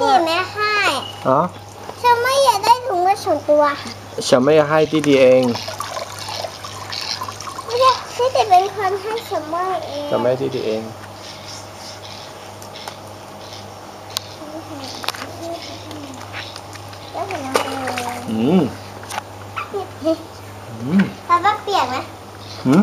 นี่แม่ให้อ๋อฉันไม่อยากได้ถุงมือส่วนตัวฉันไม่ให้ดีดีเองไม่ใช่ฉันจะเป็นคนให้ฉันไม่เองฉันไม่ให้ดีดีเองแล้วเห็นอะไรอืมอืมป้าป้าเปียกไหมหืม